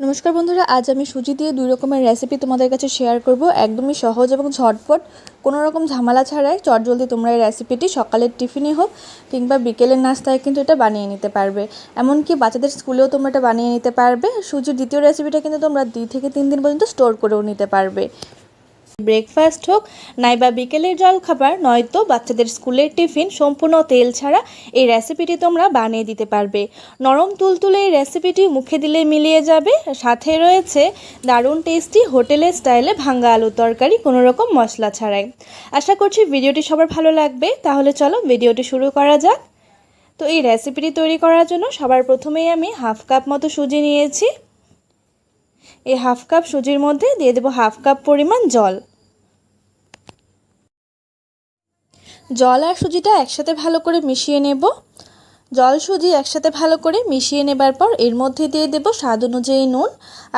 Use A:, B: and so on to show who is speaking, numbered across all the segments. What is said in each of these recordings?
A: নমস্কার বন্ধুরা, আজ আমি সুজি দিয়ে দুই রকমের রেসিপি তোমাদের কাছে শেয়ার করব। একদমই সহজ এবং ঝটপট, কোনো রকম ঝামেলা ছাড়াই চটজলদি তোমরা এই রেসিপিটি সকালের টিফিনে হোক কিংবা বিকেলের নাস্তায় কিন্তু এটা বানিয়ে নিতে পারবে। এমনকি বাচ্চাদের স্কুলেও তোমরা এটা বানিয়ে নিতে পারবে। সুজির দ্বিতীয় রেসিপিটা কিন্তু তোমরা দুই থেকে তিন দিন পর্যন্ত স্টোর করেও নিতে পারবে। ব্রেকফাস্ট হোক, নাইবা বিকেলের জলখাবার, নয়তো বাচ্চাদের স্কুলের টিফিন, সম্পূর্ণ তেল ছাড়া এই রেসিপিটি তোমরা বানিয়ে দিতে পারবে। নরম তুলতুলে এই রেসিপিটি মুখে দিলে মিলিয়ে যাবে। সাথে রয়েছে দারুণ টেস্টি হোটেলের স্টাইলে ভাঙ্গা আলুর তরকারি, কোনো রকম মশলা ছাড়াই। আশা করছি ভিডিওটি সবার ভালো লাগবে। তাহলে চলো ভিডিওটি শুরু করা যাক। তো এই রেসিপিটি তৈরি করার জন্য সবার প্রথমেই আমি হাফ কাপ মতো সুজি নিয়েছি। এই হাফ কাপ সুজির মধ্যে দিয়ে দেবো হাফ কাপ পরিমাণ জল। জল আর সুজিটা একসাথে ভালো করে মিশিয়ে নেব। জল, সুজি একসাথে ভালো করে মিশিয়ে নেবার পর এর মধ্যে দিয়ে দেব স্বাদ অনুযায়ী নুন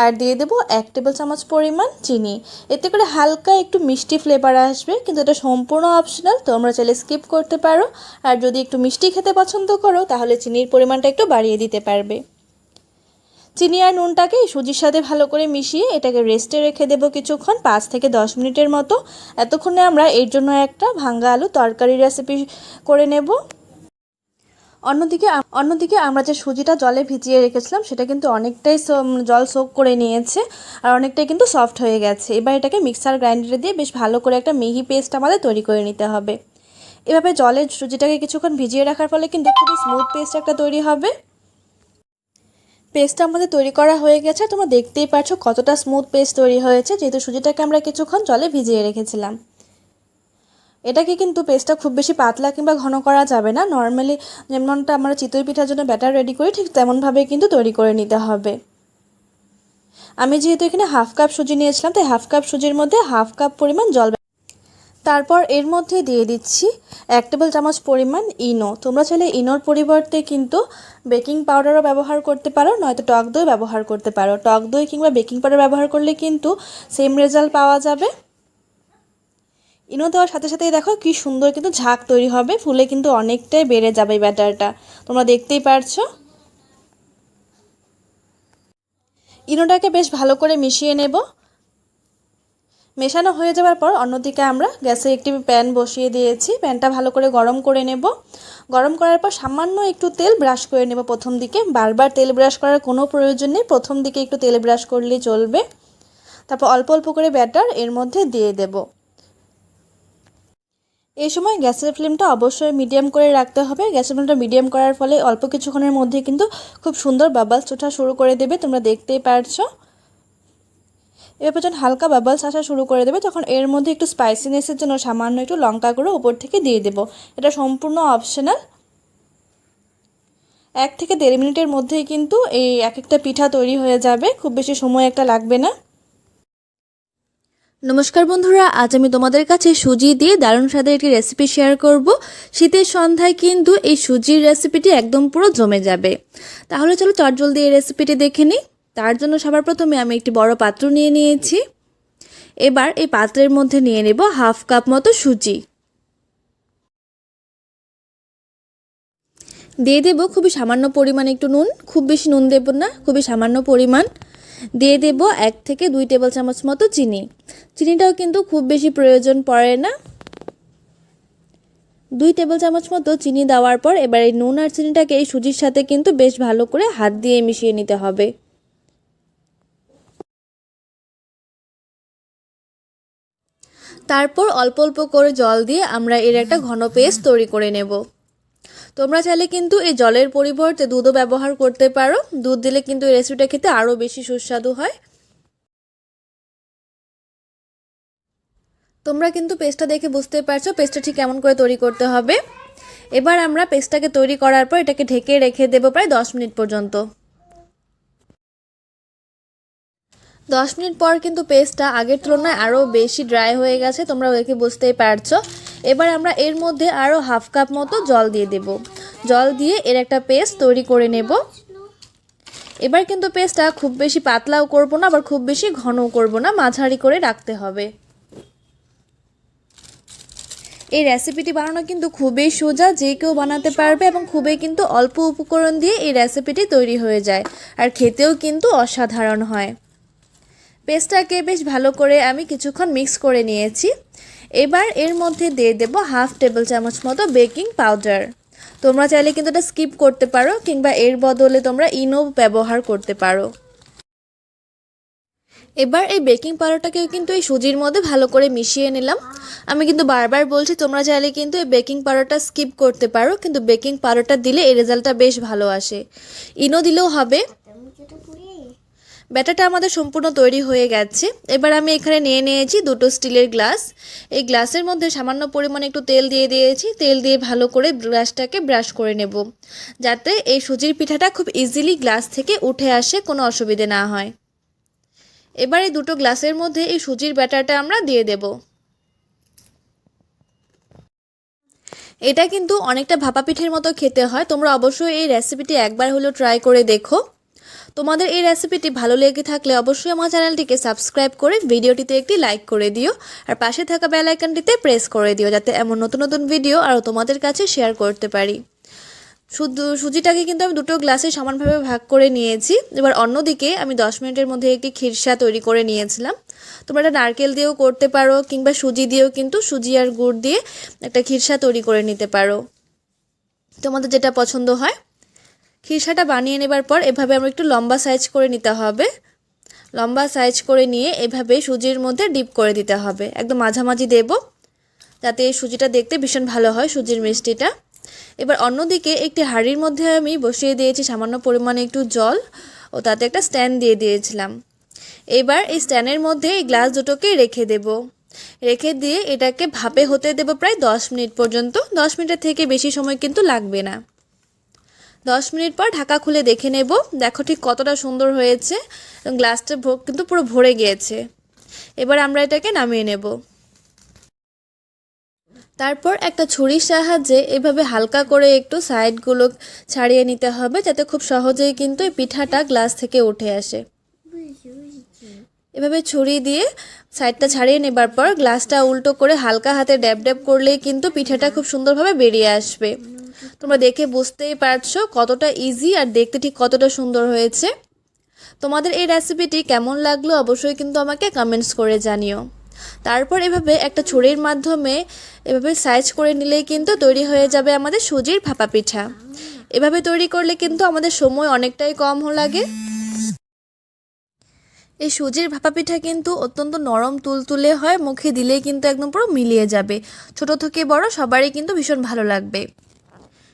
A: আর দিয়ে দেব এক টেবিল চামচ পরিমাণ চিনি। এতে করে হালকা একটু মিষ্টি ফ্লেভার আসবে, কিন্তু এটা সম্পূর্ণ অপশনাল তোমরা চাইলে স্কিপ করতে পারো। আর যদি একটু মিষ্টি খেতে পছন্দ করো, তাহলে চিনির পরিমাণটা একটু বাড়িয়ে দিতে পারবে। চিনি আর নুনটাকে সুজির সাথে ভালো করে মিশিয়ে এটাকে রেস্টে রেখে দেবো কিছুক্ষণ, পাঁচ থেকে দশ মিনিটের মতো। এতক্ষণে আমরা এর জন্য একটা ভাঙ্গা আলু তরকারি রেসিপি করে নেব। অন্যদিকে অন্যদিকে আমরা যে সুজিটা জলে ভিজিয়ে রেখেছিলাম, সেটা কিন্তু অনেকটাই জল সোক করে নিয়েছে আর অনেকটাই কিন্তু সফট হয়ে গেছে। এবার এটাকে মিক্সার গ্রাইন্ডারে দিয়ে বেশ ভালো করে একটা মিহি পেস্ট আমাদের তৈরি করে নিতে হবে। এভাবে জলে সুজিটাকে কিছুক্ষণ ভিজিয়ে রাখার ফলে কিন্তু খুবই স্মুথ পেস্ট একটা তৈরি হবে। পেস্টটা আমাদের তৈরি করা হয়ে গেছে। তোমরা দেখতেই পাচ্ছ কতটা স্মুথ পেস্ট তৈরি হয়েছে। যেহেতু সুজিটাকে আমরা কিছুক্ষণ জলে ভিজিয়ে রেখেছিলাম। এটাকে কিন্তু পেস্টটা খুব বেশি পাতলা কিংবা ঘন করা যাবে না। নর্মালি যেমনটা আমরা চিতই পিঠার জন্য ব্যাটার রেডি করি, ঠিক তেমনভাবে কিন্তু তৈরি করে নিতে হবে। আমি যেহেতু এখানে হাফ কাপ সুজি নিয়েছিলাম, তাই হাফ কাপ সুজির মধ্যে হাফ কাপ পরিমাণ জল তারপর এর মধ্যে দিয়ে দিচ্ছি এক টেবিল চামচ পরিমাণ ইনো। তোমরা চাইলে ইনোর পরিবর্তে কিন্তু বেকিং পাউডারও ব্যবহার করতে পারো, নয়তো টক দই ব্যবহার করতে পারো। টক দই কিংবা বেকিং পাউডার ব্যবহার করলে কিন্তু সেম রেজাল্ট পাওয়া যাবে। ইনো দেওয়ার সাথে সাথেই দেখো কি সুন্দর কিন্তু ঝাঁক তৈরি হবে, ফুলে কিন্তু অনেকটাই বেড়ে যাবে ব্যাটারটা। তোমরা দেখতেই পারছ। ইনোটাকে বেশ ভালো করে মিশিয়ে নেব। মেশানো হয়ে যাওয়ার পর অন্যদিকে আমরা গ্যাসে একটি প্যান বসিয়ে দিয়েছি। প্যানটা ভালো করে গরম করে নেব। গরম করার পর সামান্য একটু তেল ব্রাশ করে নেব প্রথম দিকে। বারবার তেল ব্রাশ করার কোনো প্রয়োজন নেই। প্রথম দিকে একটু তেল ব্রাশ করলেই চলবে। তারপর অল্প অল্প করে ব্যাটার এর মধ্যে দিয়ে দেব। এই সময় গ্যাসের ফ্লেমটা অবশ্যই মিডিয়াম করে রাখতে হবে। গ্যাসের ফ্লেমটা মিডিয়াম করার ফলে অল্প কিছুক্ষণের মধ্যে কিন্তু খুব সুন্দর বাবালস ওঠা শুরু করে দেবে। তোমরা দেখতেই পারছ। এরপর যখন হালকা বাবলস আসা শুরু করে দেবে, তখন এর মধ্যে একটু স্পাইসিনেসের জন্য সামান্য একটু লঙ্কা গুঁড়ো উপর থেকে দিয়ে দেব। এটা সম্পূর্ণ অপশনাল এক থেকে দেড় মিনিটের মধ্যেই কিন্তু এই এক একটা পিঠা তৈরি হয়ে যাবে। খুব বেশি সময় একটা লাগবে না। নমস্কার বন্ধুরা, আজ আমি তোমাদের কাছে সুজি দিয়ে দারুণ স্বাদের একটি রেসিপি শেয়ার করব। শীতের সন্ধ্যায় কিন্তু এই সুজির রেসিপিটি একদম পুরো জমে যাবে। তাহলে চলো চটজলদি এই রেসিপিটি দেখে নিই। তার জন্য সবার প্রথমে আমি একটি বড় পাত্র নিয়ে নিয়েছি। এবার এই পাত্রের মধ্যে নিয়ে নেব হাফ কাপ মতো সুজি। দিয়ে দেব খুবই সামান্য পরিমাণ একটু নুন, খুব বেশি নুন দেব না, খুবই সামান্য পরিমাণ। দিয়ে দেব এক থেকে দুই টেবিল চামচ মতো চিনি। চিনিটাও কিন্তু খুব বেশি প্রয়োজন পড়ে না। দুই টেবিল চামচ মতো চিনি দেওয়ার পর এবার এই নুন আর চিনিটাকে এই সুজির সাথে কিন্তু বেশ ভালো করে হাত দিয়ে মিশিয়ে নিতে হবে। তারপর অল্প অল্প করে জল দিয়ে আমরা এর একটা ঘন পেস্ট তৈরি করে নেব। তোমরা চাইলে কিন্তু এই জলের পরিবর্তে দুধও ব্যবহার করতে পারো। দুধ দিলে কিন্তু এই রেসিপিটা খেতে আরও বেশি সুস্বাদু হয়। তোমরা কিন্তু পেস্টটা দেখে বুঝতে পারছ পেস্টটা ঠিক কেমন করে তৈরি করতে হবে। এবার আমরা পেস্টটাকে তৈরি করার পর এটাকে ঢেকে রেখে দেবো প্রায় দশ মিনিট পর্যন্ত। দশ মিনিট পর কিন্তু পেস্টটা আগের তুলনায় আরও বেশি ড্রাই হয়ে গেছে, তোমরা দেখে বুঝতেই পারছ। এবার আমরা এর মধ্যে আরও হাফ কাপ মতো জল দিয়ে দেব। জল দিয়ে এর একটা পেস্ট তৈরি করে নেব। এবার কিন্তু পেস্টটা খুব বেশি পাতলাও করব না, আবার খুব বেশি ঘনও করব না, মাঝারি করে রাখতে হবে। এই রেসিপিটি বানানো কিন্তু খুবই সোজা, যে কেউ বানাতে পারবে এবং খুবই কিন্তু অল্প উপকরণ দিয়ে এই রেসিপিটি তৈরি হয়ে যায়, আর খেতেও কিন্তু অসাধারণ হয়। পেস্টটাকে বেশ ভালো করে আমি কিছুক্ষণ মিক্স করে নিয়েছি। এবার এর মধ্যে দিয়ে দেব হাফ টেবিল চামচ মতো বেকিং পাউডার। তোমরা চাইলে কিন্তু এটা স্কিপ করতে পারো কিংবা এর বদলে তোমরা ইনো ব্যবহার করতে পারো। এবার এই বেকিং পাউডারটাকেও কিন্তু এই সুজির মধ্যে ভালো করে মিশিয়ে নিলাম। আমি কিন্তু বারবার বলছি, তোমরা চাইলে কিন্তু এই বেকিং পাউডারটা স্কিপ করতে পারো, কিন্তু বেকিং পাউডারটা দিলে এই রেজাল্টটা বেশ ভালো আসে। ইনো দিলেও হবে। ব্যাটারটা আমাদের সম্পূর্ণ তৈরি হয়ে গেছে। এবার আমি এখানে নিয়ে নিয়েছি দুটো স্টিলের গ্লাস। এই গ্লাসের মধ্যে সামান্য পরিমাণে একটু তেল দিয়ে দিয়েছি। তেল দিয়ে ভালো করে গ্লাসটাকে ব্রাশ করে নেব। যাতে এই সুজির পিঠাটা খুব ইজিলি গ্লাস থেকে উঠে আসে, কোনো অসুবিধে না হয়। এবার এই দুটো গ্লাসের মধ্যে এই সুজির ব্যাটারটা আমরা দিয়ে দেব। এটা কিন্তু অনেকটা ভাপা পিঠের মতো খেতে হয়। তোমরা অবশ্যই এই রেসিপিটি একবার হলেও ট্রাই করে দেখো। তোমাদের এই রেসিপিটি ভালো লেগে থাকলে অবশ্যই আমার চ্যানেলটিকে সাবস্ক্রাইব করে ভিডিওটিতে একটি লাইক করে দিও। আর পাশে থাকা বেল আইকনটিতে প্রেস করে দিও যাতে এমন নতুন নতুন ভিডিও আরও তোমাদের কাছে শেয়ার করতে পারি। শুধু, সুজিটাকে কিন্তু আমি দুটো গ্লাসে সমানভাবে ভাগ করে নিয়েছি। এবার অন্যদিকে আমি দশ মিনিটের মধ্যে একটি খিরসা তৈরি করে নিয়েছিলাম। তোমরা এটা নারকেল দিয়েও করতে পারো কিংবা সুজি দিয়েও কিন্তু সুজি আর গুড় দিয়ে একটা খিরসা তৈরি করে নিতে পারো। তোমাদের যেটা পছন্দ হয় খিরসাটা বানিয়ে নেবার পর এভাবে আমরা একটু লম্বা সাইজ করে নিতে হবে। লম্বা সাইজ করে নিয়ে এভাবে সুজির মধ্যে ডিপ করে দিতে হবে। একদম মাঝামাঝি দেব, যাতে এই সুজিটা দেখতে ভীষণ ভালো হয় সুজির মিষ্টিটা। এবার অন্যদিকে একটি হাঁড়ির মধ্যে আমি বসিয়ে দিয়েছি সামান্য পরিমাণে একটু জল ও তাতে একটা স্ট্যান্ড দিয়ে দিয়েছিলাম। এবার এই স্ট্যান্ডের মধ্যে এই গ্লাস দুটোকে রেখে দেব। রেখে দিয়ে এটাকে ভাপে হতে দেব প্রায় দশ মিনিট পর্যন্ত। দশ মিনিটের থেকে বেশি সময় কিন্তু লাগবে না। দশ মিনিট পর ঢাকা খুলে দেখে নেব। দেখো ঠিক কতটা সুন্দর হয়েছে। গ্লাসটা কিন্তু পুরো ভরে গিয়েছে। এবার আমরা এটাকে নামিয়ে নেব। তারপর একটা ছুরির সাহায্যে এভাবে হালকা করে একটু সাইডগুলো ছাড়িয়ে নিতে হবে, যাতে খুব সহজেই কিন্তু এই পিঠাটা গ্লাস থেকে উঠে আসে। এভাবে ছুরি দিয়ে সাইডটা ছাড়িয়ে নেবার পর গ্লাসটা উল্টো করে হালকা হাতে ড্যাব ড্যাব করলেই কিন্তু পিঠাটা খুব সুন্দরভাবে বেরিয়ে আসবে। তোমরা দেখে বুঝতেই পারছ কতটা ইজি আর দেখতে ঠিক কতটা সুন্দর হয়েছে। তোমাদের এই রেসিপিটি কেমন লাগল অবশ্যই কিন্তু আমাকে কমেন্টস করে জানিও। তারপর এভাবে একটা ছুরির মাধ্যমে এভাবে সাইজ করে নিলেই কিন্তু তৈরি হয়ে যাবে আমাদের সুজির ভাপা পিঠা। এভাবে তৈরি করলে কিন্তু আমাদের সময় অনেকটাই কম লাগে। এই সুজির ভাপা পিঠা কিন্তু অত্যন্ত নরম তুলতুলে হয়, মুখে দিলেই কিন্তু একদম পুরো মিলিয়ে যাবে। ছোট থেকে বড় সবারই কিন্তু ভীষণ ভালো লাগবে।